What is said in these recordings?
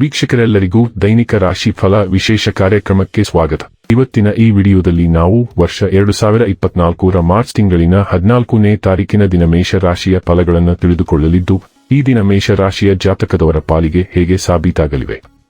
ವೀಕ್ಷಕರೆಲ್ಲರಿಗೂ ದೈನಿಕ ರಾಶಿ ಫಲ ವಿಶೇಷ ಕಾರ್ಯಕ್ರಮಕ್ಕೆ ಸ್ವಾಗತ. ಇವತ್ತಿನ ಈ ವಿಡಿಯೋದಲ್ಲಿ ನಾವು ವರ್ಷ ಎರಡು ಸಾವಿರ ಇಪ್ಪತ್ನಾಲ್ಕರ ಮಾರ್ಚ್ ತಿಂಗಳಿನ ಹದಿನಾಲ್ಕನೇ ತಾರೀಕಿನ ದಿನ ಮೇಷ ರಾಶಿಯ ಫಲಗಳನ್ನು ತಿಳಿದುಕೊಳ್ಳಲಿದ್ದು, ಈ ದಿನ ಮೇಷ ರಾಶಿಯ ಜಾತಕದವರ ಪಾಲಿಗೆ ಹೇಗೆ ಸಾಬೀತಾಗಲಿವೆ?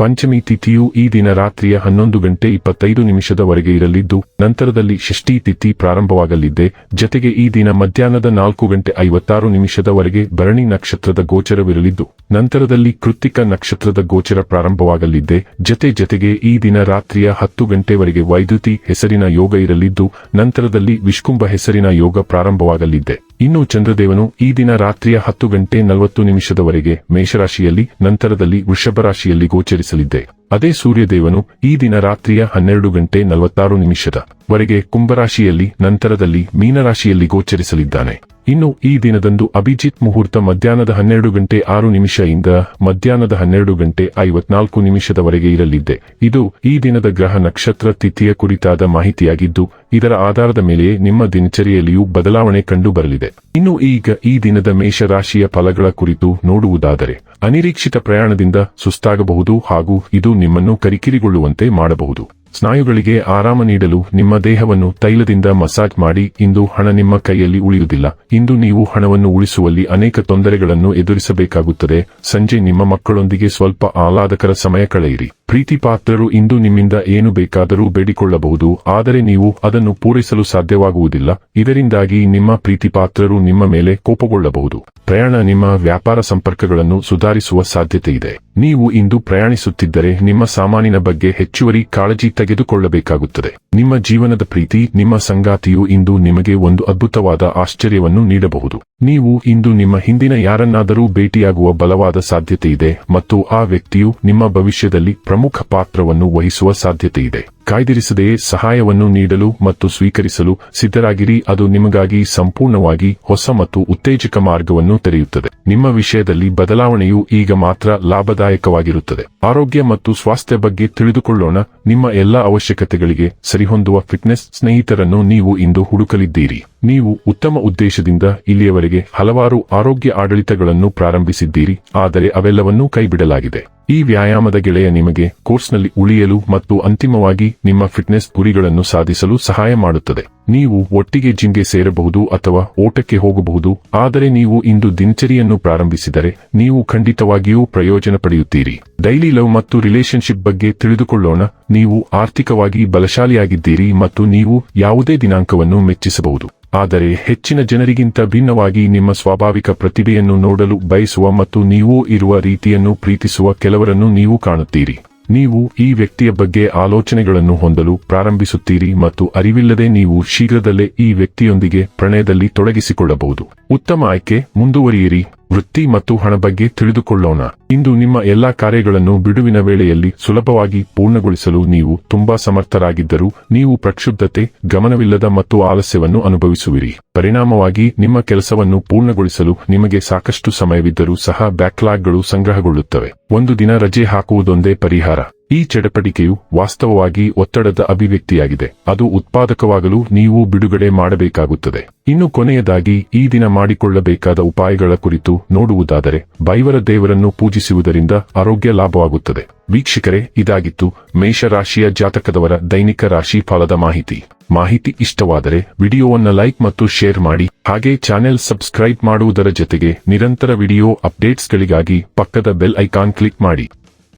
ಪಂಚಮಿ ತಿಥಿಯು ಈ ದಿನ ರಾತ್ರಿಯ ಹನ್ನೊಂದು ಗಂಟೆ ಇಪ್ಪತ್ತೈದು ನಿಮಿಷದವರೆಗೆ ಇರಲಿದ್ದು, ನಂತರದಲ್ಲಿ ಷಷ್ಠಿ ತಿಥಿ ಪ್ರಾರಂಭವಾಗಲಿದ್ದೆ. ಜತೆಗೆ ಈ ದಿನ ಮಧ್ಯಾಹ್ನದ ನಾಲ್ಕು ಗಂಟೆ ಐವತ್ತಾರು ನಿಮಿಷದವರೆಗೆ ಭರಣಿ ನಕ್ಷತ್ರದ ಗೋಚರವಿರಲಿದ್ದು, ನಂತರದಲ್ಲಿ ಕೃತಿಕ ನಕ್ಷತ್ರದ ಗೋಚರ ಪ್ರಾರಂಭವಾಗಲಿದ್ದೆ. ಜತೆ ಜತೆಗೆ ಈ ದಿನ ರಾತ್ರಿಯ ಹತ್ತು ಗಂಟೆವರೆಗೆ ವೈದ್ಯುತಿ ಹೆಸರಿನ ಯೋಗ ಇರಲಿದ್ದು, ನಂತರದಲ್ಲಿ ವಿಷ್ಕುಂಭ ಹೆಸರಿನ ಯೋಗ ಪ್ರಾರಂಭವಾಗಲಿದ್ದೆ. ಇನ್ನು ಚಂದ್ರದೇವನು ಈ ದಿನ ರಾತ್ರಿಯ ಹತ್ತು ಗಂಟೆ ನಲವತ್ತು ನಿಮಿಷದವರೆಗೆ ಮೇಷರಾಶಿಯಲ್ಲಿ, ನಂತರದಲ್ಲಿ ವೃಷಭ ರಾಶಿಯಲ್ಲಿ ಗೋಚರಿಸಲಿದ್ದೆ ಅದೇ ಸೂರ್ಯದೇವನು ಈ ದಿನ ರಾತ್ರಿಯ ಹನ್ನೆರಡು ಗಂಟೆ ನಲವತ್ತಾರು ನಿಮಿಷದ ವರೆಗೆ ಕುಂಭರಾಶಿಯಲ್ಲಿ ನಂತರದಲ್ಲಿ ಮೀನರಾಶಿಯಲ್ಲಿ ಗೋಚರಿಸಲಿದ್ದಾನೆ. ಇನ್ನು ಈ ದಿನದಂದು ಅಭಿಜಿತ್ ಮುಹೂರ್ತ ಮಧ್ಯಾಹ್ನದ ಹನ್ನೆರಡು ಗಂಟೆ ಆರು ನಿಮಿಷದಿಂದ ಮಧ್ಯಾಹ್ನದ ಹನ್ನೆರಡು ಗಂಟೆ ಐವತ್ನಾಲ್ಕು ನಿಮಿಷದವರೆಗೆ ಇರಲಿದ್ದೆ. ಇದು ಈ ದಿನದ ಗ್ರಹ ನಕ್ಷತ್ರ ತಿಥಿಯ ಕುರಿತಾದ ಮಾಹಿತಿಯಾಗಿದ್ದು ಇದರ ಆಧಾರದ ಮೇಲೆ ನಿಮ್ಮ ದಿನಚರಿಯಲ್ಲಿಯೂ ಬದಲಾವಣೆ ಕಂಡು ಬರಲಿದೆ ಇನ್ನು ಈಗ ಈ ದಿನದ ಮೇಷರಾಶಿಯ ಫಲಗಳ ಕುರಿತು ನೋಡುವುದಾದರೆ, ಅನಿರೀಕ್ಷಿತ ಪ್ರಯಾಣದಿಂದ ಸುಸ್ತಾಗಬಹುದು ಹಾಗೂ ಇದು ನಿಮ್ಮನ್ನು ಕರಿಕಿರಿಗೊಳ್ಳುವಂತೆ ಮಾಡಬಹುದು. ಸ್ನಾಯುಗಳಿಗೆ ಆರಾಮ ನೀಡಲು ನಿಮ್ಮ ದೇಹವನ್ನು ತೈಲದಿಂದ ಮಸಾಜ್ ಮಾಡಿ, ಇಂದು ಹಣ ನಿಮ್ಮ ಕೈಯಲ್ಲಿ ಉಳಿಯುವುದಿಲ್ಲ. ಇಂದು ನೀವು ಹಣವನ್ನು ಉಳಿಸುವಲ್ಲಿ ಅನೇಕ ತೊಂದರೆಗಳನ್ನು ಎದುರಿಸಬೇಕಾಗುತ್ತದೆ. ಸಂಜೆ ನಿಮ್ಮ ಮಕ್ಕಳೊಂದಿಗೆ ಸ್ವಲ್ಪ ಆಹ್ಲಾದಕರ ಸಮಯ ಕಳೆಯಿರಿ. ಪ್ರೀತಿ ಪಾತ್ರರು ಇಂದು ನಿಮ್ಮಿಂದ ಏನು ಬೇಕಾದರೂ ಬೇಡಿಕೊಳ್ಳಬಹುದು, ಆದರೆ ನೀವು ಅದನ್ನು ಪೂರೈಸಲು ಸಾಧ್ಯವಾಗುವುದಿಲ್ಲ. ಇದರಿಂದಾಗಿ ನಿಮ್ಮ ಪ್ರೀತಿ ಪಾತ್ರರು ನಿಮ್ಮ ಮೇಲೆ ಕೋಪಗೊಳ್ಳಬಹುದು. ಪ್ರಯಾಣ ನಿಮ್ಮ ವ್ಯಾಪಾರ ಸಂಪರ್ಕಗಳನ್ನು ಸುಧಾರಿಸುವ ಸಾಧ್ಯತೆ ಇದೆ ನೀವು ಇಂದು ಪ್ರಯಾಣಿಸುತ್ತಿದ್ದರೆ ನಿಮ್ಮ ಸಾಮಾನಿನ ಬಗ್ಗೆ ಹೆಚ್ಚುವರಿ ಕಾಳಜಿ ತೆಗೆದುಕೊಳ್ಳಬೇಕಾಗುತ್ತದೆ. ನಿಮ್ಮ ಜೀವನದ ಪ್ರೀತಿ, ನಿಮ್ಮ ಸಂಗಾತಿಯು ಇಂದು ನಿಮಗೆ ಒಂದು ಅದ್ಭುತವಾದ ಆಶ್ಚರ್ಯವನ್ನು ನೀಡಬಹುದು. ನೀವು ಇಂದು ನಿಮ್ಮ ಹಿಂದಿನ ಯಾರನ್ನಾದರೂ ಭೇಟಿಯಾಗುವ ಬಲವಾದ ಸಾಧ್ಯತೆ ಇದೆ ಮತ್ತು ಆ ವ್ಯಕ್ತಿಯು ನಿಮ್ಮ ಭವಿಷ್ಯದಲ್ಲಿ ಪ್ರಮುಖ ಪಾತ್ರವನ್ನು ವಹಿಸುವ ಸಾಧ್ಯತೆ ಇದೆ ಕಾಯ್ದಿರಿಸದೆಯೇ ಸಹಾಯವನ್ನು ನೀಡಲು ಮತ್ತು ಸ್ವೀಕರಿಸಲು ಸಿದ್ಧರಾಗಿರಿ. ಅದು ನಿಮಗಾಗಿ ಸಂಪೂರ್ಣವಾಗಿ ಹೊಸ ಮತ್ತು ಉತ್ತೇಜಕ ಮಾರ್ಗವನ್ನು ತೆರೆಯುತ್ತದೆ. ನಿಮ್ಮ ವಿಷಯದಲ್ಲಿ ಬದಲಾವಣೆಯು ಈಗ ಮಾತ್ರ ಲಾಭದಾಯಕವಾಗಿರುತ್ತದೆ. ಆರೋಗ್ಯ ಮತ್ತು ಸ್ವಾಸ್ಥ್ಯ ಬಗ್ಗೆ ತಿಳಿದುಕೊಳ್ಳೋಣ. ನಿಮ್ಮ ಎಲ್ಲಾ ಅವಶ್ಯಕತೆಗಳಿಗೆ ಸರಿಹೊಂದುವ ಫಿಟ್ನೆಸ್ ಸ್ನೇಹಿತರನ್ನು ನೀವು ಇಂದು ಹುಡುಕಲಿದ್ದೀರಿ. ನೀವು ಉತ್ತಮ ಉದ್ದೇಶದಿಂದ ಇಲ್ಲಿಯವರೆಗೆ ಹಲವಾರು ಆರೋಗ್ಯ ಆಡಳಿತಗಳನ್ನು ಪ್ರಾರಂಭಿಸಿದ್ದೀರಿ. ಆದರೆ ಅವೆಲ್ಲವನ್ನೂ ಕೈಬಿಡಲಾಗಿದೆ. ಈ ವ್ಯಾಯಾಮದ ಗೆಳೆಯ ನಿಮಗೆ ಕೋರ್ಸ್ನಲ್ಲಿ ಉಳಿಯಲು ಮತ್ತು ಅಂತಿಮವಾಗಿ ನಿಮ್ಮ ಫಿಟ್ನೆಸ್ ಗುರಿಗಳನ್ನು ಸಾಧಿಸಲು ಸಹಾಯ ಮಾಡುತ್ತದೆ. ನೀವು ಒಟ್ಟಿಗೆ ಜಿಮ್ಗೆ ಸೇರಬಹುದು ಅಥವಾ ಓಟಕ್ಕೆ ಹೋಗಬಹುದು, ಆದರೆ ನೀವು ಇಂದು ದಿನಚರಿಯನ್ನು ಪ್ರಾರಂಭಿಸಿದರೆ ನೀವು ಖಂಡಿತವಾಗಿಯೂ ಪ್ರಯೋಜನ ಪಡೆಯುತ್ತೀರಿ. ಡೈಲಿ ಲವ್ ಮತ್ತು ರಿಲೇಶನ್ಶಿಪ್ ಬಗ್ಗೆ ತಿಳಿದುಕೊಳ್ಳೋಣ. ನೀವು ಆರ್ಥಿಕವಾಗಿ ಬಲಶಾಲಿಯಾಗಿದ್ದೀರಿ ಮತ್ತು ನೀವು ಯಾವುದೇ ದಿನಾಂಕವನ್ನು ಮೆಚ್ಚಿಸಬಹುದು. ಆದರೆ ಹೆಚ್ಚಿನ ಜನರಿಗಿಂತ ಭಿನ್ನವಾಗಿ ನಿಮ್ಮ ಸ್ವಾಭಾವಿಕ ಪ್ರತಿಭೆಯನ್ನು ನೋಡಲು ಬಯಸುವ ಮತ್ತು ನೀವು ಇರುವ ರೀತಿಯನ್ನು ಪ್ರೀತಿಸುವ ಕೆಲವರನ್ನು ನೀವು ಕಾಣುತ್ತೀರಿ. ನೀವು ಈ ವ್ಯಕ್ತಿಯ ಬಗ್ಗೆ ಆಲೋಚನೆಗಳನ್ನು ಹೊಂದಲು ಪ್ರಾರಂಭಿಸುತ್ತೀರಿ ಮತ್ತು ಅರಿವಿಲ್ಲದೆ ನೀವು ಶೀಘ್ರದಲ್ಲೇ ಈ ವ್ಯಕ್ತಿಯೊಂದಿಗೆ ಪ್ರಣಯದಲ್ಲಿ ತೊಡಗಿಸಿಕೊಳ್ಳಬಹುದು. ಉತ್ತಮ ಆಯ್ಕೆ, ಮುಂದುವರಿಯಿರಿ. ವೃತ್ತಿ ಮತ್ತು ಹಣ ಬಗ್ಗೆ ತಿಳಿದುಕೊಳ್ಳೋಣ. ಇಂದು ನಿಮ್ಮ ಎಲ್ಲಾ ಕಾರ್ಯಗಳನ್ನು ಬಿಡುವಿನ ವೇಳೆಯಲ್ಲಿ ಸುಲಭವಾಗಿ ಪೂರ್ಣಗೊಳಿಸಲು ನೀವು ತುಂಬಾ ಸಮರ್ಥರಾಗಿದ್ದರೂ ನೀವು ಪ್ರಕ್ಷುಬ್ಧತೆ, ಗಮನವಿಲ್ಲದ ಮತ್ತು ಆಲಸ್ಯವನ್ನು ಅನುಭವಿಸುವಿರಿ. ಪರಿಣಾಮವಾಗಿ ನಿಮ್ಮ ಕೆಲಸವನ್ನು ಪೂರ್ಣಗೊಳಿಸಲು ನಿಮಗೆ ಸಾಕಷ್ಟು ಸಮಯವಿದ್ದರೂ ಸಹ ಬ್ಯಾಕ್ಲಾಗ್ಗಳು ಸಂಗ್ರಹಗೊಳ್ಳುತ್ತವೆ. ಒಂದು ದಿನ ರಜೆ ಹಾಕುವುದೊಂದೇ ಪರಿಹಾರ. ಈ ಚಡಪಡಿಕೆಯು ವಾಸ್ತವವಾಗಿ ಒತ್ತಡದ ಅಭಿವ್ಯಕ್ತಿಯಾಗಿದೆ. ಅದು ಉತ್ಪಾದಕವಾಗಲು ನೀವು ಬಿಡುಗಡೆ ಮಾಡಬೇಕಾಗುತ್ತದೆ. ಇನ್ನು ಕೊನೆಯದಾಗಿ, ಈ ದಿನ ಮಾಡಿಕೊಳ್ಳಬೇಕಾದ ಉಪಾಯಗಳ ಕುರಿತು ನೋಡುವುದಾದರೆ, ಬೈವರ ದೇವರನ್ನು ಪೂಜಿಸುವುದರಿಂದ ಆರೋಗ್ಯ ಲಾಭವಾಗುತ್ತದೆ. ವೀಕ್ಷಕರೇ, ಇದಾಗಿತ್ತು ಮೇಷರಾಶಿಯ ಜಾತಕದವರ ದೈನಿಕ ರಾಶಿ ಫಲದ ಮಾಹಿತಿ. ಮಾಹಿತಿ ಇಷ್ಟವಾದರೆ, ವಿಡಿಯೋವನ್ನು ಲೈಕ್ ಮತ್ತು ಶೇರ್ ಮಾಡಿ, ಹಾಗೆ ಚಾನೆಲ್ ಸಬ್ಸ್ಕ್ರೈಬ್ ಮಾಡುವುದರ ಜೊತೆಗೆ ನಿರಂತರ ವಿಡಿಯೋ ಅಪ್ಡೇಟ್ಸ್ಗಳಿಗಾಗಿ ಪಕ್ಕದ ಬೆಲ್ ಐಕಾನ್ ಕ್ಲಿಕ್ ಮಾಡಿ.